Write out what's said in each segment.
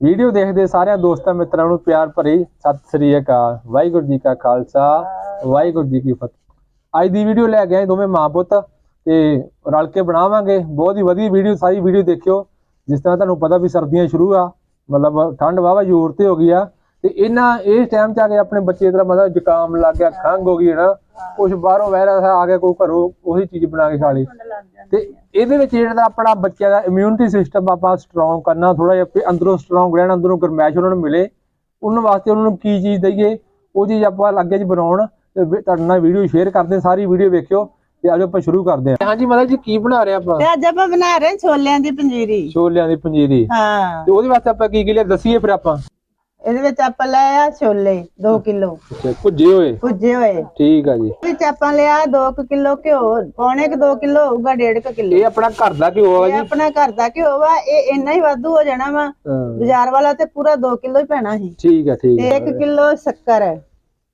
Video ਦੇਖਦੇ ਸਾਰਿਆਂ ਦੋਸਤਾਂ ਮਿੱਤਰਾਂ ਨੂੰ ਪਿਆਰ ਭਰੀ ਸਤਿ ਸ੍ਰੀ ਅਕਾਲ। ਵਾਹਿਗੁਰੂ ਜੀ ਕਾ ਖਾਲਸਾ, ਵਾਹਿਗੁਰੂ ਜੀ ਕੀ ਫਤਿਹ। ਅੱਜ ਦੀ ਵੀਡੀਓ ਲੈ ਕੇ ਆਏ ਦੋਵੇਂ ਮਾਂ ਪੁੱਤ ਤੇ ਰਲ ਕੇ ਬਣਾਵਾਂਗੇ। ਬਹੁਤ ਹੀ ਵਧੀਆ ਵੀਡੀਓ, ਸਾਰੀ ਵੀਡੀਓ ਦੇਖਿਓ। ਜਿਸ ਤਰ੍ਹਾਂ ਤੁਹਾਨੂੰ ਪਤਾ ਵੀ ਸਰਦੀਆਂ ਸ਼ੁਰੂ ਆ, ਮਤਲਬ ਠੰਡ ਵਾਵਾ ਜ਼ੋਰ ਤੇ ਹੋ ਗਈ ਆ। ਤੇ ਇਹਨਾਂ ਇਸ ਟਾਈਮ 'ਚ ਆ ਕੇ ਆਪਣੇ ਬੱਚੇ ਦਾ ਮਤਲਬ ਜ਼ੁਕਾਮ ਲੱਗ ਗਿਆ ਖੰਘ ਹੋ ਗਈ ਨਾ ਕੁਝ ਬਾਹਰੋਂ ਵਾਇਰਸ ਆ ਗਿਆ ਕੋਈ ਘਰੋਂ ਉਹੀ ਚੀਜ਼ ਬਣਾ ਕੇ ਖਾ ਲਈ। ਤੇ ਇਹਦੇ ਵਿੱਚ ਜਿਹੜਾ ਆਪਣਾ ਬੱਚਿਆਂ ਦਾ ਇਮਿਊਨਿਟੀ ਸਿਸਟਮ ਆਪਾਂ ਸਟਰੋਂਗ ਕਰਨਾ ਥੋੜਾ ਜਿਹਾ ਅੰਦਰੋਂ ਸਟਰੋਂਗ ਰਹਿਣ ਅੰਦਰੋਂ ਗਰਮੈਸ਼ ਉਹਨਾਂ ਨੂੰ ਮਿਲੇ ਉਹਨਾਂ ਵਾਸਤੇ ਉਹਨਾਂ ਨੂੰ ਕੀ ਚੀਜ਼ ਦਈਏ ਉਹ ਚੀਜ਼ ਆਪਾਂ ਅੱਗੇ ਚ ਬਣਾਉਣ ਤੁਹਾਡੇ ਨਾਲ ਵੀਡੀਓ ਸ਼ੇਅਰ ਕਰਦੇ ਸਾਰੀ ਵੀਡੀਓ ਵੇਖਿਓ ਤੇ ਆਜੋ ਆਪਾਂ ਸ਼ੁਰੂ ਕਰਦੇ ਹਾਂ। ਹਾਂਜੀ ਮਤਲਬ ਜੀ ਕੀ ਬਣਾ ਰਹੇ ਆਪਾਂ? ਤੇ ਅੱਜ ਆਪਾਂ ਬਣਾ ਰਹੇ ਛੋਲਿਆਂ ਦੀ ਪੰਜੀਰੀ। ਛੋਲਿਆਂ ਦੀ ਪੰਜੀਰੀ। ਹਾਂ। ਤੇ ਉਹਦੇ ਵਾਸਤੇ ਆਪਾਂ ਕੀ ਕੀ ਲਿਆ ਦੱਸੀਏ ਫਿਰ ਆਪਾਂ। ਇਹਦੇ ਵਿੱਚ ਆਪਾਂ ਲਿਆ ਛੋਲੇ 2 ਕਿਲੋ। ਅੱਛਾ ਭੁੱਜੇ ਹੋਏ? ਭੁੱਜੇ ਹੋਏ। ਠੀਕ ਆ ਜੀ। ਵਿੱਚ ਆਪਾਂ ਲਿਆ 2 ਕਿਲੋ ਘਿਓ ਪੌਣੇ ਕ 2 ਕਿਲੋ ਹੋਊਗਾ 1.5 ਕਿਲੋ। ਇਹ ਆਪਣਾ ਘਰ ਦਾ ਘਿਓ ਆ ਇਹ ਜੀ? ਆਪਣਾ ਘਰ ਦਾ ਘਿਓ ਵਾ ਇਹ ਇੰਨਾ ਹੀ ਵਾਧੂ ਹੋ ਜਾਣਾ ਵਾ। ਬਾਜ਼ਾਰ ਵਾਲਾ ਤੇ ਪੂਰਾ 2 ਕਿਲੋ ਹੀ ਪੈਣਾ ਸੀ। ਠੀਕ ਆ ਠੀਕ ਤੇ ਆ 1 ਕਿਲੋ ਸ਼ੱਕਰ।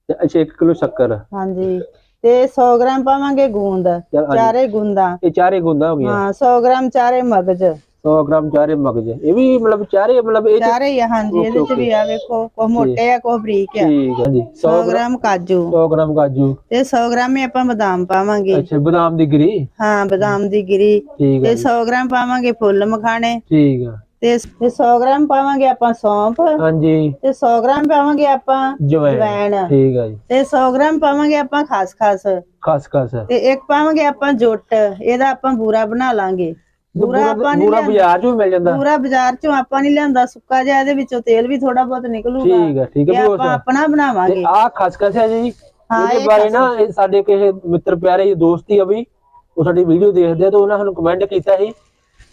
ਅੱਛਾ 1 ਕਿਲੋ ਸ਼ੱਕਰ। ਹਾਂਜੀ। ਤੇ 100 ਗ੍ਰਾਮ ਪਾਵਾਂਗੇ ਗੂੰਦ। ਚਾਰੇ ਗੂੰਦਾਂ। ਇਹ ਚਾਰੇ ਗੁੰਦਾ ਹੋ ਗਿਆ ਹਾਂ 100 ਗ੍ਰਾਮ ਚਾਰੇ ਮਗਜ। 100 ਗ੍ਰਾਮ ਚਾਰੇ ਮਗਜ ਇਹ ਵੀ ਮਤਲਬ ਚਾਰੇ ਮਤਲਬ ਇਹ 'ਚ- ਚਾਰੇ ਹੀ ਆ ਹਾਂਜੀ ਇਹਦੇ ਚ ਵੀ ਆ ਵੇਖੋ ਕੋ ਮੋਟੇ ਆ ਕੋ ਬਰੀਕ ਆ। ਠੀਕ ਆ ਜੀ। 100 100 ਗ੍ਰਾਮ ਕਾਜੂ। 100 ਗ੍ਰਾਮ ਕਾਜੂ। ਤੇ 100 ਗ੍ਰਾਮ ਹੀ ਆਪਾਂ ਬਦਾਮ ਪਾਵਾਂਗੇ। ਅੱਛਾ ਬਦਾਮ ਦੀ ਗਿਰੀ? ਹਾਂ ਬਦਾਮ ਦੀ ਗਿਰੀ। ਠੀਕ ਤੇ ਆ 100 ਗ੍ਰਾਮ ਪਾਵਾਂਗੇ ਫੁੱਲ ਮਖਾਣੇ। ਠੀਕ ਆ। ਤੇ ਤੇ 100 ਗ੍ਰਾਮ ਪਾਵਾਂਗੇ ਆਪਾਂ ਸੌਂਫ। ਹਾਂਜੀ। ਤੇ 100 ਗ੍ਰਾਮ ਪਾਵਾਂਗੇ ਆਪਾਂ ਜਵੈਣ। ਜਵੈਣ। ਠੀਕ ਆ ਜੀ। ਤੇ 100 ਗ੍ਰਾਮ ਪਾਵਾਂਗੇ ਆਪਾਂ ਖਸਖਸ। ਖਸ ਖਸ ਤੇ ਇੱਕ ਪਾਵਾਂਗੇ ਆਪਾਂ ਜੁੱਟ। ਇਹਦਾ ਆਪਾਂ ਬੂਰਾ ਬਣਾ ਲਾਂਗੇ। ਬੂਰਾ ਆਪਾਂ ਨਹੀਂ ਪੂਰਾ ਬਾਜ਼ਾਰ ਚੋਂ ਮਿਲ ਜਾਂਦਾ। ਪੂਰਾ ਬਾਜ਼ਾਰ ਚੋਂ ਆਪਾਂ ਨਹੀਂ ਲਿਆਂਦਾ ਸੁੱਕਾ ਜਿਹਾ ਇਹਦੇ ਵਿੱਚੋਂ ਤੇਲ ਵੀ ਥੋੜਾ ਬਹੁਤ ਨਿਕਲੂਗਾ। ਠੀਕ ਆ ਠੀਕ ਵੀ ਆਪਾਂ ਆਪਣਾ ਬਣਾਵਾਂਗੇ। ਤੇ ਆ ਖਸ ਖਸ ਹੈ ਜੀ। ਹਾਂ, ਇਹਦੇ ਇਹ ਬਾਰੇ ਨਾ ਸਾਡੇ ਕਿਸੇ ਮਿੱਤਰ ਪਿਆਰੇ ਦੋਸਤ ਹੀ ਆ ਵੀ ਉਹ ਸਾਡੀ ਵੀਡੀਓ ਦੇਖਦੇ ਆ ਤੇ ਉਹਨਾਂ ਸਾਨੂੰ ਕਮੈਂਟ ਕੀਤਾ ਸੀ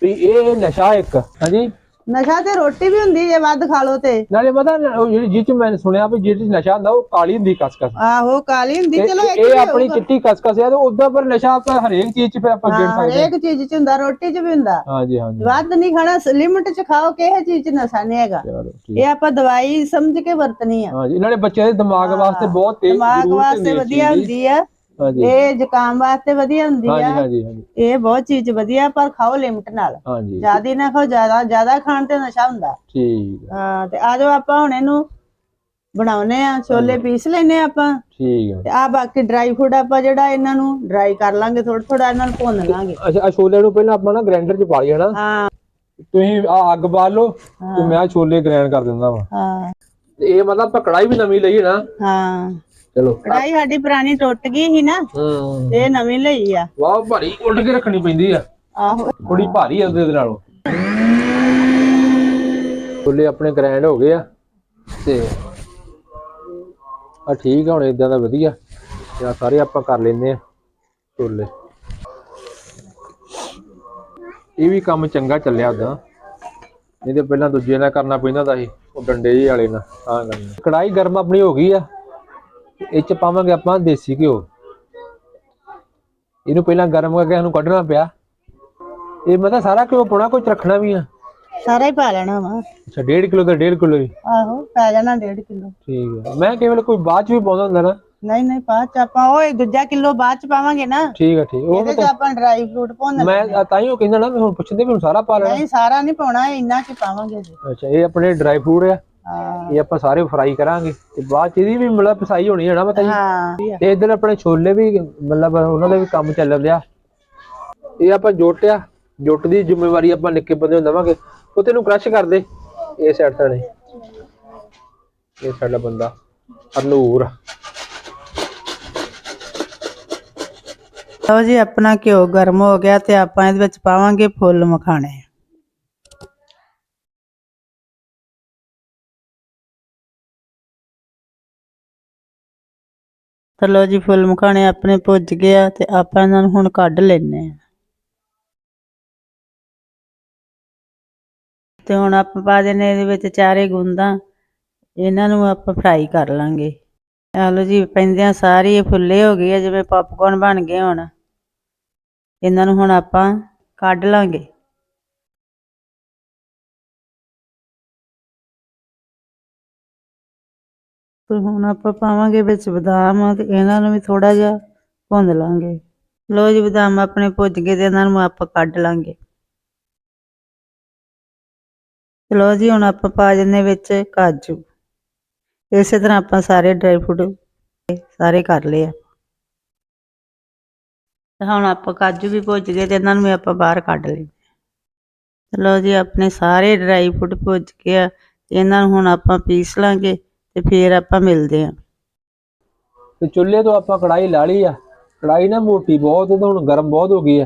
ਵੀ ਇਹ ਨਸ਼ਾ ਇੱਕ ਹਾਂਜੀ? ਨਸ਼ਾ ਤੇ ਰੋਟੀ ਵੀ ਹੁੰਦੀ ਜੇ ਵੱਧ ਖਾ ਲੋ ਤੇ। ਨਾਲੇ ਪਤਾ ਨਾ ਉਹ ਜਿਹੜੀ ਜਿਹ ਚ ਮੈਂ ਸੁਣਿਆ ਵੀ ਜਿਹੜੀ ਨਸ਼ਾ ਹੁੰਦਾ ਉਹ ਕਾਲੀ ਹੁੰਦੀ ਖਸ ਆਹੋ ਕਾਲੀ ਹੁੰਦੀ ਤੇ ਚਲੋ ਇਹ ਆਪਣੀ। ਚਿੱਟੀ ਖਸ ਹੈ ਤੇ ਉਦਾਂ ਪਰ ਨਸ਼ਾ ਆਪਾਂ ਹਰੇਕ ਚੀਜ਼ ਚ ਫਿਰ ਆਪਾਂ ਗਿਣ ਸਕਦੇ ਹਾਂ ਹਰੇਕ ਚੀਜ਼ ਚ ਹੁੰਦਾ ਰੋਟੀ ਚ ਵੀ ਹੁੰਦਾ। ਹਾਂਜੀ ਹਾਂਜੀ। ਵੱਧ ਨਹੀਂ ਖਾਣਾ ਲਿਮਟ ਚ ਖਾਓ ਕਿਸੇ ਚੀਜ਼ ਚ ਨਸ਼ਾ ਨਹੀਂ ਹੈਗਾ। ਇਹ ਆਪਾਂ ਦਵਾਈ ਸਮਝ ਕੇ ਵਰਤਣੀ ਆ। ਹਾਂਜੀ ਨਾਲੇ ਬੱਚਿਆਂ ਦੇ ਦਿਮਾਗ ਵਾਸਤੇ ਬਹੁਤ ਤੇਜ਼ ਦਿਮਾਗ ਵਾਸਤੇ ਵਧੀਆ। ਹੁੰਦੀ ਆ। ਹਾਂਜੀ। ਇਹ ਜ਼ੁਕਾਮ ਵਾਸਤੇ ਵਧੀਆ ਹੁੰਦੀ ਹਾਂਜੀ ਆ। ਹਾਂਜੀ ਹਾਂਜੀ ਇਹ ਬਹੁਤ ਚੀਜ਼ ਵਧੀਆ ਪਰ ਖਾਓ ਲਿਮਟ ਨਾਲ। ਹਾਂਜੀ। ਜ਼ਿਆਦਾ ਨਾ ਖਾਓ ਜ਼ਿਆਦਾ ਜ਼ਿਆਦਾ ਖਾਣ ਤੇ ਨਸ਼ਾ ਹੁੰਦਾ। ਠੀਕ ਆ। ਹਾਂ ਤੇ ਆ ਜਾਓ ਆਪਾਂ ਹੁਣ ਇਹਨੂੰ ਬਣਾਉਨੇ ਆ ਛੋਲੇ ਪੀਸ ਲੈਨੇ ਆ ਆਪਾਂ। ਠੀਕ ਆ। ਤੇ ਆ ਬਾਕੀ ਡਰਾਈ ਫੂਡ ਆਪਾਂ ਜਿਹੜਾ ਇਹਨਾਂ ਨੂੰ ਡਰਾਈ ਕਰ ਲਾਂਗੇ ਥੋੜਾ ਥੋੜਾ ਇਹਨਾਂ ਨੂੰ ਭੁੰਨ ਲਾਂਗੇ। ਅੱਛਾ ਆਹ ਛੋਲਿਆਂ ਨੂੰ ਪਹਿਲਾਂ ਆਪਾਂ ਨਾ ਗ੍ਰਾਈਂਡਰ 'ਚ ਪਾ ਲਿਆ ਨਾ ਹਾਂ। ਤੁਸੀਂ ਆ ਅੱਗ ਬਾਲ ਲਓ ਤੇ ਮੈਂ ਛੋਲੇ ਗ੍ਰਾਈਂਡ ਕਰ ਦਿੰਦਾ ਵਾ। ਹਾਂ। ਇਹ ਮਤਲਬ ਆਪਾਂ ਕੜਾਈ ਵੀ ਨਵੀਂ ਲਈ ਹੈ ਨਾ। ਹਾਂ। ਚਲੋ। ਕੜਾਈ ਸਾਡੀ ਪੁਰਾਣੀ ਟੁੱਟ ਗਈ ਸੀ ਨਾ ਹੂੰ। ਤੇ ਇਹ ਨਵੀਂ ਲਈ ਆ। ਵਾਹ ਭਾਰੀ ਉੱਡ ਕੇ ਰੱਖਣੀ ਪੈਂਦੀ ਆ। ਆਹੋ। ਥੋੜੀ ਭਾਰੀ ਆ ਉਹਦੇ ਨਾਲੋਂ। ਛੋਲੇ ਆਪਣੇ ਗ੍ਰਾਈਂਡ ਹੋ ਗਏ ਆ ਤੇ ਆ ਠੀਕ ਆ ਹੁਣ ਇਦਾਂ ਦਾ ਵਧੀਆ। ਤੇ ਆਹ ਸਾਰੇ ਆਪਾਂ ਕਰ ਲੈਂਦੇ ਆ ਛੋਲੇ। ਇਹ ਵੀ ਕੰਮ ਚੰਗਾ ਚੱਲਿਆ ਉਦਾਂ ਨਹੀਂ ਤੇ ਪਹਿਲਾਂ ਦੂਜੇ ਨਾਲ ਕਰਨਾ ਪੈਂਦਾ ਤਾਂ ਸੀ ਉਹ ਡੰਡੇ ਜਿਹੇ ਵਾਲੇ ਨਾਲ ਤਾਂ ਕਰਨਾ ਕੜਾਈ ਗਰਮ ਆਪਣੀ ਹੋ ਗਈ ਆ। ਇਹ ਚ ਪਾਵਾਂਗੇ ਆਪਾਂ ਦੇਸੀ ਘਿਓ। ਇਹਨੂੰ ਪਹਿਲਾਂ ਗਰਮ ਕਰਕੇ ਸਾਨੂੰ ਕੱਢਣਾ ਪਿਆ। ਇਹ ਮਤਲਬ ਸਾਰਾ ਘਿਓ ਪਾਉਣਾ ਕੁਝ ਰੱਖਣਾ ਵੀ ਆ। ਸਾਰਾ ਹੀ ਪਾ ਲੈਣਾ ਵਾ। ਅੱਛਾ 1.5 ਕਿਲੋ ਦਾ 1.5 ਕਿਲੋ ਹੀ। ਆਹੋ ਪੈ ਜਾਣਾ 1.5 ਕਿਲੋ। ਠੀਕ ਹੈ ਮੈਂ ਕੇਵਲ ਕੋਈ ਬਾਅਦ ਚ ਵੀ ਪਾਉਂਦਾ ਹੁੰਦਾ ਨਾ। ਨਹੀਂ ਨਹੀਂ ਬਾਅਦ ਚ ਆਪਾਂ ਉਹ ਦੂਜਾ ਕਿਲੋ ਬਾਅਦ ਚ ਪਾਵਾਂਗੇ ਨਾ। ਠੀਕ ਹੈ ਠੀਕ ਉਹ ਚ ਆਪਾਂ ਡਰਾਈ ਫਰੂਟ ਭੁੰਨ ਮੈਂ ਤਾਂ ਹੀ ਉਹ ਕਹਿੰਦਾ ਨਾ ਮੈਂ ਹੁਣ ਪੁੱਛਦੇ ਵੀ ਹੁਣ ਸਾਰਾ ਪਾ ਲੈਣਾ। ਨਹੀਂ ਸਾਰਾ ਨਹੀਂ ਪਾਉਣਾ ਇੰਨਾ ਕੀ ਪਾਵਾਂਗੇ ਜੀ ਅੱਛਾ ਇਹ ਆਪਣੇ ਡਰਾਈ ਫਰੂਟ ਆ। ਇਹ ਆਪਾਂ ਸਾਰੇ ਫਰਾਈ ਕਰਾਂਗੇ ਤੇ ਬਾਅਦ ਚ ਇਹਦੀ ਵੀ ਮਤਲਬ ਪਸਾਈ ਹੋਣੀ ਹੈ ਨਾ ਪਤਾ ਜੀ? ਤੇ ਇਧਰ ਆਪਣੇ ਛੋਲੇ ਵੀ ਮਤਲਬ ਉਹਨਾਂ ਦਾ ਵੀ ਕੰਮ ਚੱਲ ਰਿਹਾ ਇਹ ਆਪਾਂ ਜੋਟਿਆ ਜੁੱਟ ਦੀ ਜ਼ਿੰਮੇਵਾਰੀ ਆਪਾਂ ਨਿੱਕੇ ਬੰਦੇ ਨੂੰ ਦੇਵਾਂਗੇ। ਉਹ ਤੈਨੂੰ ਕ੍ਰਸ਼ ਕਰ ਦੇ। ਇਹ ਸਾਈਡ ਤੋਂ ਨੇ ਇਹ ਸਾਡਾ ਬੰਦਾ ਹਰਨੂਰ ਲਓ ਜੀ ਆਪਣਾ ਘਿਓ ਗਰਮ ਹੋ ਗਿਆ ਤੇ ਆਪਾਂ ਇਹਦੇ ਵਿੱਚ ਪਾਵਾਂਗੇ ਫੁੱਲ ਮਖਾਣੇ। ਲਓ ਜੀ ਫੁੱਲ ਮਖਾਣੇ ਆਪਣੇ ਭੁੱਜ ਗਏ ਆ ਤੇ ਆਪਾਂ ਇਹਨਾਂ ਨੂੰ ਹੁਣ ਕੱਢ ਲੈਨੇ ਆ। ਤੇ ਹੁਣ ਆਪਾਂ ਪਾ ਦੇਣੇ ਇਹਦੇ ਵਿੱਚ ਚਾਰੇ ਗੁੰਦਾਂ। ਇਹਨਾਂ ਨੂੰ ਆਪਾਂ ਫਰਾਈ ਕਰ ਲਾਂਗੇ। ਆ ਲਓ ਜੀ ਪੈਂਦਿਆਂ ਸਾਰੇ ਇਹ ਫੁੱਲੇ ਹੋ ਗਏ ਆ, ਜਿਵੇਂ ਪੌਪਕੌਰਨ ਬਣ ਗਏ ਹੁਣ। ਇਹਨਾਂ ਨੂੰ ਹੁਣ ਆਪਾਂ ਕੱਢ ਲਾਂਗੇ। ਤੇ ਹੁਣ ਆਪਾਂ ਪਾਵਾਂਗੇ ਵਿੱਚ ਬਦਾਮ ਤੇ ਇਹਨਾਂ ਨੂੰ ਵੀ ਥੋੜਾ ਜਿਹਾ ਭੁੰਨ ਲਾਂਗੇ। ਲੋ ਜੀ ਬਦਾਮ ਆਪਣੇ ਭੁੱਜ ਗਏ ਤੇ ਇਹਨਾਂ ਨੂੰ ਆਪਾਂ ਕੱਢ ਲਾਂਗੇ। ਚਲੋ ਜੀ ਹੁਣ ਆਪਾਂ ਪਾ ਜੰਨੇ ਵਿੱਚ ਕਾਜੂ। ਇਸੇ ਤਰ੍ਹਾਂ ਆਪਾਂ ਸਾਰੇ ਡਰਾਈ ਫਰੂਟ ਸਾਰੇ ਕਰ ਲਏ ਆ। ਤੇ ਹੁਣ ਆਪਾਂ ਕਾਜੂ ਵੀ ਭੁੱਜ ਗਏ ਤੇ ਇਹਨਾਂ ਨੂੰ ਵੀ ਆਪਾਂ ਬਾਹਰ ਕੱਢ ਲਏ। ਚਲੋ ਜੀ ਆਪਣੇ ਸਾਰੇ ਡਰਾਈ ਫਰੂਟ ਭੁੱਜ ਗਏ ਆ ਇਹਨਾਂ ਨੂੰ ਹੁਣ ਆਪਾਂ ਪੀਸ ਲਾਂਗੇ। ਤੇ ਫੇਰ ਆਪਾਂ ਮਿਲਦੇ ਆ ਤੇ ਚੁੱਲ੍ਹੇ ਤੋਂ ਆਪਾਂ ਕੜਾਈ ਲਾ ਲਈ ਆ। ਕੜਾਈ ਨਾ ਮੋਟੀ ਬਹੁਤ ਤਾਂ ਹੁਣ ਗਰਮ ਬਹੁਤ ਹੋ ਗਈ ਆ।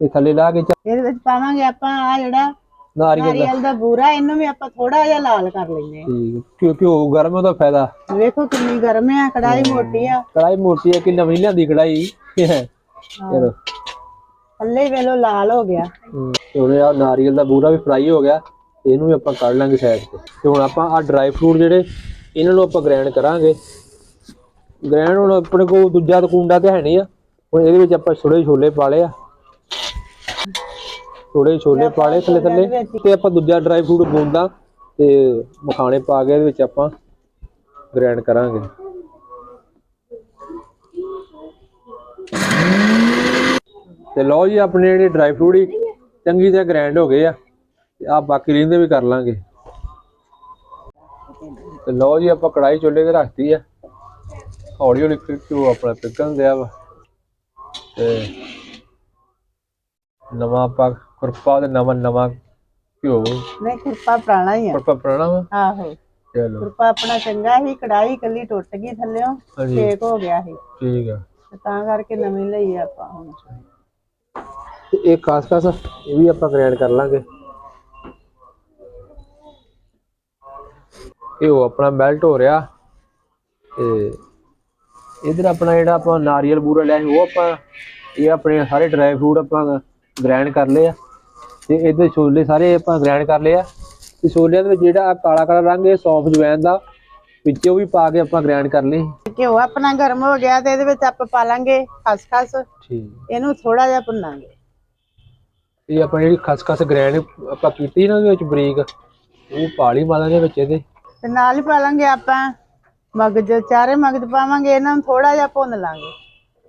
ਤੇ ਥੱਲੇ ਲਾ ਕੇ ਚ- ਇਹਦੇ ਵਿੱਚ ਪਾਵਾਂਗੇ ਆਪਾਂ ਆ ਜਿਹੜਾ ਨਾਰੀਅਲ ਦਾ। ਨਾਰੀਅਲ ਦਾ ਬੂਰਾ ਇਹਨੂੰ ਵੀ ਆਪਾਂ ਥੋੜਾ ਜਿਹਾ ਲਾਲ ਕਰ ਲੈਂਦੇ ਠੀਕ ਕਿਉਂ ਘਿਓ ਗਰਮ ਉਹਦਾ ਫਾਇਦਾ। ਵੇਖੋ ਕਿੰਨੀ ਗਰਮ ਆ ਕੜਾਈ ਮੋਟੀ ਆ। ਕੜਾਈ ਮੋਟੀ ਆ ਕਿ ਨਵੀਂ ਲਿਆਂਦੀ ਕੜਾਈ ਚਲੋ। ਥੱਲੇ ਹੀ ਵੇਲੋ ਲਾਲ ਹੋ ਗਿਆ। ਹਮ, ਤੇ ਹੁਣ ਆ ਨਾਰੀਅਲ ਦਾ ਬੂਰਾ ਵੀ ਫਰਾਈ ਹੋ ਗਿਆ। ਤੇ ਇਹਨੂੰ ਵੀ ਆਪਾਂ ਕੱਢ ਲਾਂਗੇ ਸਾਈਡ ਤੇ। ਤੇ ਹੁਣ ਆਪਾਂ ਆ ਡਰਾਈ ਫਰੂਟ ਜਿਹੜੇ ਇਹਨਾਂ ਨੂੰ ਆਪਾਂ ਗ੍ਰੈਂਡ ਕਰਾਂਗੇ। ਗ੍ਰੈਂਡ ਹੁਣ ਆਪਣੇ ਕੋਲ ਦੂਜਾ ਤਾਂ ਕੁੰਡਾ ਤੇ ਹੈ ਨਹੀਂ ਆ। ਹੁਣ ਇਹਦੇ ਵਿੱਚ ਆਪਾਂ ਥੋੜੇ ਛੋਲੇ ਪਾ ਲਏ ਆ। ਥੋੜੇ ਛੋਲੇ ਪਾ ਲਏ ਥੱਲੇ ਥੱਲੇ ਤੇ ਆਪਾਂ ਦੂਜਾ ਡਰਾਈ ਫਰੂਟ ਬੂੰਦਾ ਤੇ ਮਖਾਣੇ ਪਾ ਕੇ ਇਹਦੇ ਵਿੱਚ ਆਪਾਂ ਗ੍ਰੈਂਡ ਕਰਾਂਗੇ। ਤੇ ਲਓ ਜੀ, ਆਪਣੇ ਜਿਹੜੇ ਡਰਾਈ ਫਰੂਟ ਹੀ ਚੰਗੀ ਤਰ੍ਹਾਂ ਗ੍ਰੈਂਡ ਹੋ ਗਏ ਆ ਤੇ ਆ ਬਾਕੀ ਰਹਿੰਦੇ ਵੀ ਕਰ ਲਾਂਗੇ। ਤੇ ਲਓ ਜੀ ਆਪਾਂ ਕੜਾਈ ਚੁੱਲ੍ਹੇ ਤੇ ਰੱਖਤੀ ਆ। ਹੌਲੀ ਹੌਲੀ ਘਿਓ ਆਪਣਾ ਪਿਘਲਣ ਦਿਆ ਵਾ। ਤੇ ਨਵਾਂ ਆਪਾਂ ਖੁਰਪਾ ਤੇ ਨਵਾਂ ਨਵਾਂ ਘਿਓ। ਨਹੀਂ ਖੁਰਪਾ ਪੁਰਾਣਾ ਹੀ ਆ। ਖੁਰਪਾ ਪੁਰਾਣਾ ਵਾ? ਆਹੋ। ਚਲੋ। ਖੁਰਪਾ ਆਪਣਾ ਚੰਗਾ ਹੀ ਕੜਾਈ ਕੱਲੀ ਟੁੱਟ ਗਈ ਥੱਲਿਓਂ ਹਾਂਜੀ। ਛੇਕ ਹੋ ਗਿਆ ਸੀ। ਠੀਕ ਆ। ਤੇ ਤਾਂ ਕਰਕੇ ਨਵੀਂ ਲਈ ਆ ਆਪਾਂ ਹੁਣ। ਤੇ ਇਹ ਖਾਸ ਖਾਸ ਇਹ ਵੀ ਆਪਾਂ ਗ੍ਰਾਈਂਡ ਕਰ ਲਾਂਗੇ। ਇਹ ਉਹ ਆਪਣਾ ਮੈਲਟ ਹੋ ਰਿਹਾ ਤੇ ਇਧਰ ਆਪਣਾ ਜਿਹੜਾ ਆਪਾਂ ਨਾਰੀਅਲ ਬੂਰਾ ਲਿਆ ਸੀ ਉਹ ਆਪਾਂ ਇਹ ਆਪਣੇ ਸਾਰੇ ਡਰਾਈ ਫਰੂਟ ਆਪਾਂ ਗ੍ਰਾਈਂਡ ਕਰ ਲਏ ਆ ਤੇ ਇਹਦੇ ਛੋਲੇ ਸਾਰੇ ਆਪਾਂ ਗ੍ਰਾਈਂਡ ਕਰ ਲਏ ਆ। ਤੇ ਛੋਲਿਆਂ ਦੇ ਵਿੱਚ ਜਿਹੜਾ ਆਹ ਕਾਲਾ ਕਾਲਾ ਰੰਗ ਇਹ ਸੌਂਫ ਜਵੈਨ ਦਾ ਵਿੱਚ ਉਹ ਵੀ ਪਾ ਕੇ ਆਪਾਂ ਗ੍ਰਾਈਂਡ ਕਰ ਲਈ ਘਿਓ ਆਪਣਾ ਗਰਮ ਹੋ ਗਿਆ ਤੇ ਇਹਦੇ ਵਿੱਚ ਆਪਾਂ ਪਾ ਲਾਂਗੇ ਖਸਖਸ। ਠੀਕ। ਇਹਨੂੰ ਥੋੜਾ ਜਿਹਾ ਭੁੰਨਾਂਗੇ। ਇਹ ਆਪਾਂ ਜਿਹੜੀ ਖਸਖਸ ਗ੍ਰਾਈਂਡ ਆਪਾਂ ਕੀਤੀ ਨਾ ਉਹਦੇ ਵਿੱਚ ਬਰੀਕ ਉਹ ਪਾ ਲਈ ਮਾਲਾ ਦੇ ਵਿੱਚ ਇਹਦੇ। ਤੇ ਨਾਲ ਹੀ ਪਾ ਲਾਂਗੇ ਆਪਾਂ ਮਗਜ ਚਾਰੇ ਮਗਜ ਪਾਵਾਂਗੇ ਇਹਨਾਂ ਨੂੰ ਥੋੜਾ ਜਿਹਾ ਭੁੰਨ ਲਾਂਗੇ।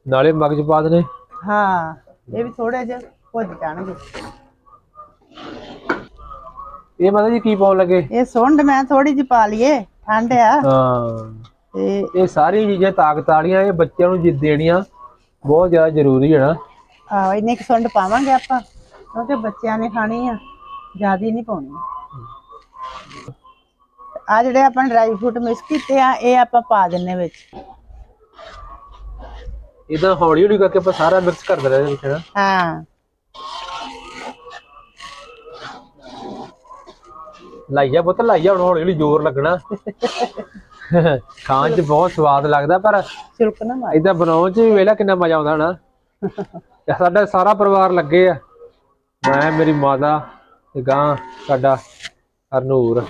ਨਾਲੇ ਮਗਜ ਪਾ ਦਨੇ ਹਾਂ ਇਹ ਵੀ ਥੋੜੇ ਜਿਹਾ ਭੁੱਜ ਜਾਣਗੇ। ਇਹ ਮਤਲਬ ਜੀ ਕੀ ਪਾਉਣ ਲੱਗੇ? ਇਹ ਸੁੰਡ ਮੈਂ ਥੋੜੀ ਜਿਹੀ ਪਾ ਲਈਏ ਠੰਡ ਆ। ਹਾਂ। ਤੇ ਇਹ ਸਾਰੀ ਚੀਜ਼ਾਂ ਤਾਕਤ ਵਾਲੀਆਂ ਇਹ ਬੱਚਿਆਂ ਨੂੰ ਜਿ ਦੇਣੀਆਂ ਬਹੁਤ ਜ਼ਿਆਦਾ ਜ਼ਰੂਰੀ ਹੈ ਨਾ। ਆਹ ਇੰਨੇ ਕੁ ਸੁੰਡ ਪਾਵਾਂਗੇ ਆਪਾਂ ਕਿਉਂਕਿ ਬੱਚਿਆਂ ਨੇ ਖਾਣੀ ਆ ਜ਼ਿਆਦੀ ਨਹੀਂ ਪਾਉਣੀ। ਆ ਜਿਹੜੇ ਆਪਾਂ ਡਰਾਈ ਫਰੂਟ ਮਿਕਸ ਕੀਤੇ ਆ ਇਹ ਆਪਾਂ ਪਾ ਦਿੰਨੇ ਵਿੱਚ। ਇਦਾਂ ਹੌਲੀ ਹੌਲੀ ਕਰਕੇ ਆਪਾਂ ਸਾਰਾ ਮਿਕਸ ਕਰ ਇਹਦੇ ਵਿੱਚ ਨਾ। ਹਾਂ। ਲਾਈਆ ਪੁੱਤ ਲਾਈਆ ਹੁਣ ਹੌਲੀ ਹੌਲੀ ਜ਼ੋਰ ਲੱਗਣਾ। ਖਾਣ 'ਚ ਬਹੁਤ ਸਵਾਦ ਲੱਗਦਾ ਪਰ ਛਿਲਕ ਨਾ ਮਾਰ। ਇਦਾਂ ਬਣਾਉਣ 'ਚ ਵੀ ਵੇਲਾ ਕਿੰਨਾ ਮਜ਼ਾ ਆਉਂਦਾ ਨਾ ਸਾਡਾ ਸਾਰਾ ਪਰਿਵਾਰ ਲੱਗੇ ਆ। ਮੈਂ ਮੇਰੀ ਮਾਤਾ ਤੇ ਗਾਂ ਸਾਡਾ ਹਰਨੂਰ।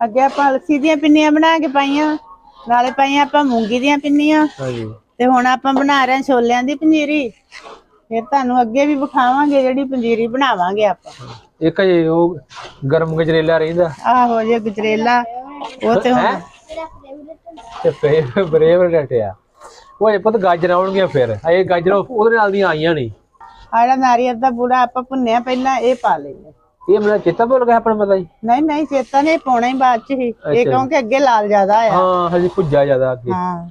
ਅੱਗੇ ਆਪਾਂ ਲੱਸੀ ਦੀਆਂ ਪਿੰਨੀਆਂ ਬਣਾ ਕੇ ਪਾਈਆਂ ਨਾਲੇ ਪਾਈਆਂ ਆਪਾਂ ਮੂੰਗੀ ਦੀਆਂ ਪਿੰਨੀਆਂ। ਹਾਂਜੀ। ਤੇ ਹੁਣ ਆਪਾਂ ਬਣਾ ਰਹੇ ਹਾਂ ਛੋਲਿਆਂ ਦੀ ਪੰਜੀਰੀ। ਫਿਰ ਤੁਹਾਨੂੰ ਅੱਗੇ ਵੀ ਵਿਖਾਵਾਂਗੇ ਜਿਹੜੀ ਪੰਜੀਰੀ ਬਣਾਵਾਂਗੇ ਆਪਾਂ। ਇੱਕ ਜੇ ਉਹ ਗਰਮ ਗਜਰੇਲਾ ਰਹਿੰਦਾ। ਆਹੋ ਜੇ ਗਜਰੇਲਾ। ਉਹ ਤੇ ਹੁਣ ਤੇ ਫੇਰ ਬਰੇਵਰ ਡਟਿਆ ਉਹ ਇਹ ਪੁੱਤ ਗਾਜਰਾਂ ਆਉਣਗੀਆਂ ਫਿਰ। ਇਹ ਗਾਜਰਾਂ ਉਹਦੇ ਨਾਲ ਦੀਆਂ ਆਈਆਂ ਨਹੀਂ। ਆਹ ਜਿਹੜਾ ਨਾਰੀਅਲ ਦਾ ਬੂੜਾ ਆਪਾਂ ਭੁੰਨਿਆ ਪਹਿਲਾਂ ਇਹ ਪਾ ਲੈਂਦੇ ਇਹ ਮੇਰਾ ਚੇਤਾ ਭੁੱਲ ਗਿਆ ਆਪਣਾ ਪਤਾ ਨਹੀਂ ਨਹੀਂ ਚੇਤਾ ਨਹੀਂ ਪਾਉਣਾ ਹੀ ਬਾਅਦ ਚ ਹੀ। ਇਹ ਕਿਉਂਕਿ ਅੱਗੇ ਲਾਲ ਜ਼ਿਆਦਾ ਆ। ਹਾਂ ਹਜੇ ਭੁੱਜਾ ਜ਼ਿਆਦਾ ਅੱਗੇ। ਹਾਂ।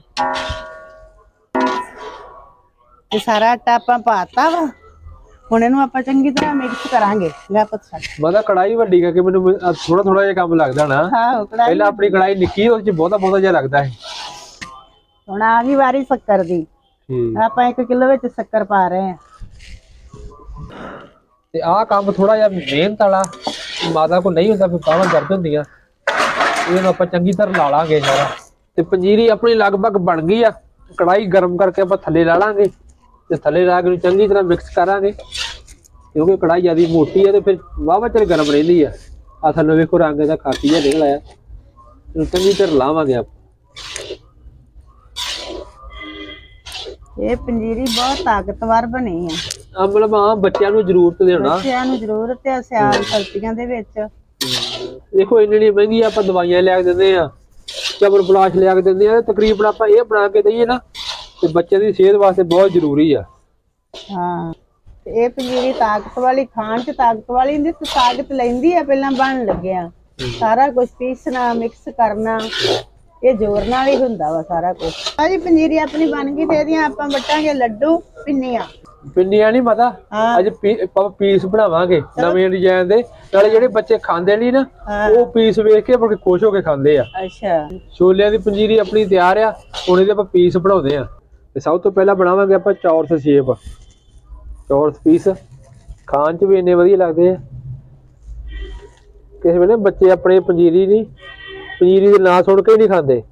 ਇਹ ਸਾਰਾ ਆਟਾ ਆਪਾਂ ਪਾਤਾ ਵਾ। ਹੁਣ ਇਹਨੂੰ ਆਪਾਂ ਚੰਗੀ ਤਰ੍ਹਾਂ ਮਿਕਸ ਕਰਾਂਗੇ। ਲੈ ਪੁੱਤ ਛੱਡ। ਮਤਲਬ ਕੜਾਈ ਵੱਡੀ ਕਰਕੇ ਮੈਨੂੰ ਥੋੜਾ ਥੋੜਾ ਜਿਹਾ ਕੰਮ ਲੱਗਦਾ ਨਾ। ਕੜਾਈ ਪਹਿਲਾਂ ਆਪਣੀ ਕੜਾਈ ਨਿੱਕੀ ਉਹਦੇ ਚ ਬਹੁਤਾ ਬਹੁਤਾ ਜਿਹਾ ਲੱਗਦਾ ਹੈ ਹੁਣ ਆ ਗਈ ਵਾਰੀ ਸ਼ੱਕਰ ਦੀ। ਆਪਾਂ 1 ਕਿਲੋ ਵਿੱਚ ਸ਼ੱਕਰ ਪਾ ਰਹੇ ਹਾਂ। ਤੇ ਆਹ ਕੰਮ ਥੋੜਾ ਜਿਹਾ ਮਿਹਨਤ ਵਾਲਾ, ਮਾਤਾ ਕੋ ਨਹੀਂ ਹੁੰਦਾ, ਫਿਰ ਬਾਹਾਂ ਦਰਦ ਹੁੰਦੀਆਂ। ਇਹਨੂੰ ਆਪਾਂ ਚੰਗੀ ਤਰ੍ਹਾਂ ਲਾ ਲਾਂਗੇ ਸਾਰਾ। ਤੇ ਪੰਜੀਰੀ ਆਪਣੀ ਲਗਭਗ ਬਣ ਗਈ ਆ। ਕੜਾਈ ਗਰਮ ਕਰਕੇ ਆਪਾਂ ਥੱਲੇ ਲਾ ਲਾਂਗੇ। ਤੇ ਥੱਲੇ ਲਾ ਕੇ ਇਹਨੂੰ ਚੰਗੀ ਤਰ੍ਹਾਂ ਮਿਕਸ ਕਰਾਂਗੇ। ਕਿਉਂਕਿ ਕੜਾਈ ਜਿਆਦੀ ਮੋਟੀ ਆ ਤੇ ਫਿਰ ਵਾਵਾ ਚਿਰ ਗਰਮ ਰਹਿੰਦੀ ਆ। ਆ ਥੱਲੇ ਵੇਖੋ ਰੰਗ ਇਹਦਾ ਖਾਕੀ ਜਿਹਾ ਨਿਕਲ ਆਇਆ ਇਹਨੂੰ ਚੰਗੀ ਤਰ੍ਹਾਂ ਲਾਵਾਂਗੇ ਆਪਾਂ। ਇਹ ਪੰਜੀਰੀ ਬਹੁਤ ਤਾਕਤਵਰ ਬਣੀ ਆ। ਆ ਮਤਲਬ ਆ ਬੱਚਿਆਂ ਨੂੰ ਜ਼ਰੂਰਤ ਦੇਣਾ ਬੱਚਿਆਂ ਨੂੰ ਜ਼ਰੂਰਤ ਹੈ ਸਿਆਲ ਸਰਦੀਆਂ ਦੇ ਵਿੱਚ। ਦੇਖੋ ਇੰਨੀ ਇੰਨੀ ਮਹਿੰਗੀ ਆਪਾਂ ਦਵਾਈਆਂ ਲਿਆ ਕੇ ਦਿੰਦੇ ਆ ਚਬਰ ਬਲਾਸ਼ ਲਿਆ ਕੇ ਦਿੰਦੇ ਆ ਤਕਰੀਬਨ ਆਪਾਂ ਇਹ ਬਣਾ ਕੇ ਦਈਏ ਨਾ ਤੇ ਬੱਚੇ ਦੀ ਸਿਹਤ ਵਾਸਤੇ ਬਹੁਤ ਜ਼ਰੂਰੀ ਆ। ਹਾਂ ਤੇ ਇਹ ਪੰਜੀਰੀ ਤਾਕਤ ਵਾਲੀ ਖਾਣ ਚ ਤਾਕਤ ਵਾਲੀ ਹੁੰਦੀ ਤੇ ਤਾਕਤ ਲੈਂਦੀ ਆ ਪਹਿਲਾਂ ਬਣ ਲੱਗਿਆ। ਸਾਰਾ ਕੁਝ ਪੀਸਣਾ ਮਿਕਸ ਕਰਨਾ ਇਹ ਜ਼ੋਰ ਨਾਲ ਹੀ ਹੁੰਦਾ ਵਾ ਸਾਰਾ ਕੁਝ ਆ ਜੀ ਪੰਜੀਰੀ ਆਪਣੀ ਬਣ ਗਈ ਤੇ ਇਹਦੀਆਂ ਆਪਾਂ ਵੱਟਾਂਗੇ ਲੱਡੂ ਪਿੰਨੀਆਂ ਪਿੰਨੀਆਂ ਨਹੀਂ ਪਤਾ ਹਾਂ। ਅੱਜ ਪੀ- ਆਪਾਂ ਪੀਸ ਬਣਾਵਾਂਗੇ ਨਵੇਂ ਡਿਜ਼ਾਈਨ ਦੇ। ਨਾਲੇ ਜਿਹੜੇ ਬੱਚੇ ਖਾਂਦੇ ਨਹੀਂ ਨਾ ਹਾਂ। ਉਹ ਪੀਸ ਵੇਖ ਕੇ ਬੜੇ ਖੁਸ਼ ਹੋ ਕੇ ਖਾਂਦੇ ਆ। ਅੱਛਾ। ਛੋਲਿਆਂ ਦੀ ਪੰਜੀਰੀ ਆਪਣੀ ਤਿਆਰ ਆ ਹੁਣ ਇਹਦੇ ਆਪਾਂ ਪੀਸ ਬਣਾਉਂਦੇ ਆ। ਤੇ ਸਭ ਤੋਂ ਪਹਿਲਾਂ ਬਣਾਵਾਂਗੇ ਆਪਾਂ ਚੌਰਸ ਸ਼ੇਪ ਚੌਰਸ ਪੀਸ। ਖਾਣ 'ਚ ਵੀ ਇੰਨੇ ਵਧੀਆ ਲੱਗਦੇ ਆ। ਕਿਸੇ ਵੇਲੇ ਬੱਚੇ ਆਪਣੇ ਪੰਜੀਰੀ ਨਹੀਂ ਪੰਜੀਰੀ ਦੇ ਨਾਂ ਸੁਣ ਕੇ ਹੀ ਨਹੀਂ ਖਾਂਦੇ।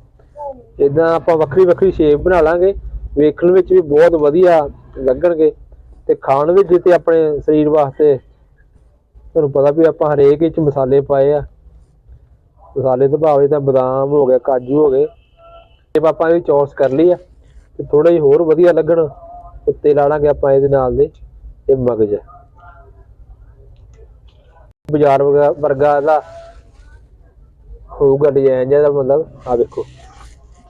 ਇਦਾਂ ਆਪਾਂ ਵੱਖਰੀ ਵੱਖਰੀ ਸ਼ੇਪ ਬਣਾ ਲਾਂਗੇ। ਵੇਖਣ ਵਿੱਚ ਵੀ ਬਹੁਤ ਵਧੀਆ ਲੱਗਣਗੇ। ਤੇ ਖਾਣ ਵਿੱਚ ਤੇ ਆਪਣੇ ਸਰੀਰ ਵਾਸਤੇ। ਤੁਹਾਨੂੰ ਪਤਾ ਵੀ ਆਪਾਂ ਹਰੇਕ ਵਿੱਚ ਮਸਾਲੇ ਪਾਏ ਆ। ਮਸਾਲੇ ਤੋਂ ਭਾਵੇਂ ਤਾਂ ਬਦਾਮ ਹੋ ਗਿਆ ਕਾਜੂ ਹੋ ਗਏ ਇਹ ਆਪਾਂ ਇਹ ਚੌਰਸ ਕਰ ਲਈ ਆ, ਤੇ ਥੋੜਾ ਜਿਹਾ ਹੋਰ ਵਧੀਆ ਲੱਗਣ, ਉੱਤੇ ਲਾ ਲਾਂਗੇ ਆਪਾਂ ਇਹਦੇ ਨਾਲ ਦੇ, ਇਹ ਮਗਜ। ਬਾਜ਼ਾਰ ਵਰਗਾ- ਵਰਗਾ ਦਾ ਹੋਊਗਾ ਡਿਜ਼ਾਈਨ ਜਿਹਦਾ ਮਤਲਬ ਆ ਵੇਖੋ।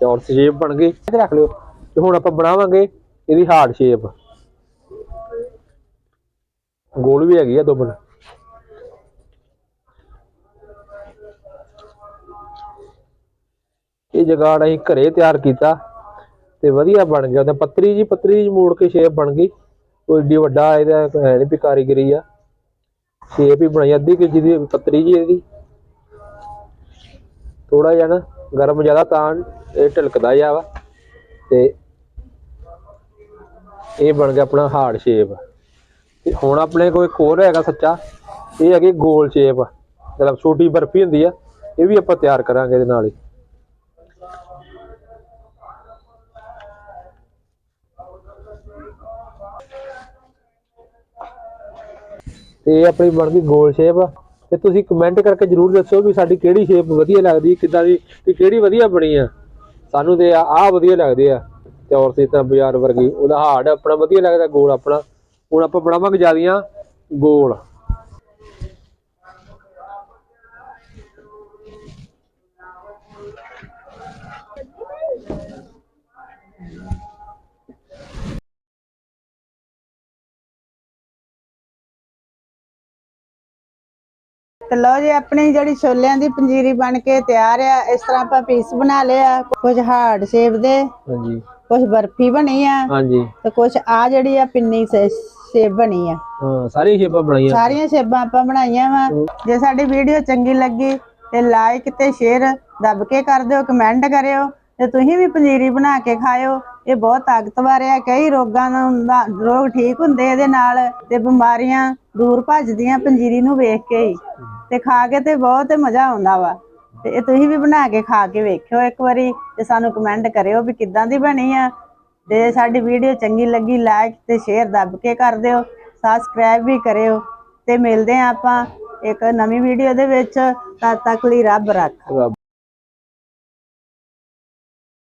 ਚੌਰਸ ਸ਼ੇਪ ਬਣ ਗਈ। ਰੱਖ ਲਿਓ। ਤੇ ਹੁਣ ਆਪਾਂ ਬਣਾਵਾਂਗੇ ਇਹਦੀ ਹਾਰਡ ਸ਼ੇਪ ਗੋਲ ਵੀ ਹੈਗੀ ਆ ਦੋ ਇਹ ਜਗਾੜ ਅਸੀਂ ਘਰੇ ਤਿਆਰ ਕੀਤਾ ਤੇ ਵਧੀਆ ਬਣ ਗਿਆ। ਉਹਦਾ ਪੱਤਰੀ ਜੀ ਪੱਤਰੀ ਜੀ ਮੋੜ ਕੇ ਸ਼ੇਪ ਬਣ ਗਈ। ਕੋਈ ਏਡੀ ਵੱਡਾ ਇਹਦਾ ਹੈ ਨਹੀਂ ਵੀ ਕਾਰੀਗਰੀ ਆ। ਸ਼ੇਪ ਹੀ ਬਣਾਈ, ਅੱਧੀ ਕੇ ਦੀ ਪੱਤਰੀ ਜੀ ਇਹਦੀ। ਥੋੜਾ ਜਿਹਾ ਨਾ ਗਰਮ ਜ਼ਿਆਦਾ ਤਾਂ ਇਹ ਢਲਕਦਾ ਜਾ ਵਾ ਤੇ ਇਹ ਬਣ ਗਿਆ ਆਪਣਾ ਹਾਰਡ ਸ਼ੇਪ ਤੇ ਹੁਣ ਆਪਣੇ ਕੋਲ ਇੱਕ ਹੋਰ ਹੈਗਾ ਸੱਚਾ, ਇਹ ਹੈਗੀ ਗੋਲ ਸ਼ੇਪ ਮਤਲਬ ਛੋਟੀ ਬਰਫੀ ਹੁੰਦੀ ਆ, ਇਹ ਵੀ ਆਪਾਂ ਤਿਆਰ ਕਰਾਂਗੇ ਇਹਦੇ ਨਾਲ ਹੀ। ਤੇ ਇਹ ਆਪਣੀ ਬਣਦੀ ਗੋਲ ਸ਼ੇਪ ਤੇ ਤੁਸੀਂ ਕਮੈਂਟ ਕਰਕੇ ਜਰੂਰ ਦੱਸੋ ਵੀ ਸਾਡੀ ਕਿਹੜੀ ਸ਼ੇਪ ਵਧੀਆ ਲੱਗਦੀ, ਕਿੱਦਾਂ ਦੀ ਤੇ ਕਿਹੜੀ ਵਧੀਆ ਬਣੀ ਆ। ਸਾਨੂੰ ਤੇ ਆ, ਆਹ ਵਧੀਆ ਲੱਗਦੇ ਆ। ਚੌਰ ਸੀ ਤਾਂ ਬਾਜ਼ਾਰ ਵਰਗੀ, ਉਹਦਾ ਹਾਰਡ ਆਪਣਾ ਵਧੀਆ ਲੱਗਦਾ, ਗੋਲ ਆਪਣਾ। ਹੁਣ ਆਪਾਂ ਬਣਾਵਾਂਗੇ ਜਿਆਦੀਆਂ ਗੋਲ। ਤੇ ਲਓ ਜੀ ਆਪਣੀ ਜਿਹੜੀ ਛੋਲਿਆਂ ਦੀ ਪੰਜੀਰੀ ਬਣ ਕੇ ਤਿਆਰ ਆ ਇਸ ਤਰ੍ਹਾਂ ਆਪਾਂ ਪੀਸ ਬਣਾ ਲਏ ਆ ਕੁਝ ਹਾਰਡ ਸ਼ੇਪ ਦੇ। ਹਾਂਜੀ। ਕੁਝ ਬਰਫੀ ਬਣੀ ਆ ਹਾਂਜੀ। ਤੇ ਕੁਝ ਆ ਜਿਹੜੀ ਆ ਪਿੰਨੀ ਸ਼ੇਪ ਬਣੀ ਆ। ਹਾਂ ਸਾਰੀਆਂ ਸ਼ੇਪਾਂ ਬਣਾਈਆਂ। ਸਾਰੀਆਂ ਸ਼ੇਪਾਂ ਆਪਾਂ ਬਣਾਈਆਂ ਵਾ। ਜੇ ਸਾਡੀ ਵੀਡੀਓ ਚੰਗੀ ਲੱਗੀ ਤੇ ਲਾਈਕ ਤੇ ਸ਼ੇਅਰ ਦੱਬ ਕੇ ਕਰ ਦਿਓ ਕਮੈਂਟ ਕਰਿਓ ਤੇ ਤੁਸੀਂ ਵੀ ਪੰਜੀਰੀ ਬਣਾ ਕੇ ਖਾਇਓ। ਇਹ ਬਹੁਤ ਤਾਕਤਵਰ ਆ ਕਈ ਰੋਗਾਂ ਨੂੰ ਦਾ ਰੋਗ ਠੀਕ ਹੁੰਦੇ ਇਹਦੇ ਨਾਲ ਤੇ ਬਿਮਾਰੀਆਂ ਦੂਰ ਭੱਜਦੀਆਂ ਪੰਜੀਰੀ ਨੂੰ ਵੇਖ ਕੇ ਹੀ। ਤੇ ਖਾ ਕੇ ਤੇ ਬਹੁਤ ਮਜ਼ਾ ਆਉਂਦਾ ਵਾ। ਤੇ ਇਹ ਤੁਸੀਂ ਵੀ ਬਣਾ ਕੇ ਖਾ ਕੇ ਵੇਖਿਓ ਇੱਕ ਵਾਰੀ ਤੇ ਸਾਨੂੰ ਕਮੈਂਟ ਕਰਿਓ ਵੀ ਕਿੱਦਾਂ ਦੀ ਬਣੀ ਆ। ਤੇ ਸਾਡੀ ਵੀਡੀਓ ਚੰਗੀ ਲੱਗੀ ਲਾਈਕ ਤੇ ਸ਼ੇਅਰ ਦੱਬ ਕੇ ਕਰ ਦਿਓ ਸਬਸਕ੍ਰਾਈਬ ਵੀ ਕਰਿਓ ਤੇ ਮਿਲਦੇ ਆ ਆਪਾਂ ਇੱਕ ਨਵੀਂ ਵੀਡੀਓ ਦੇ ਵਿੱਚ। ਤਦ ਤੱਕ ਲਈ ਰੱਬ ਰੱਖ।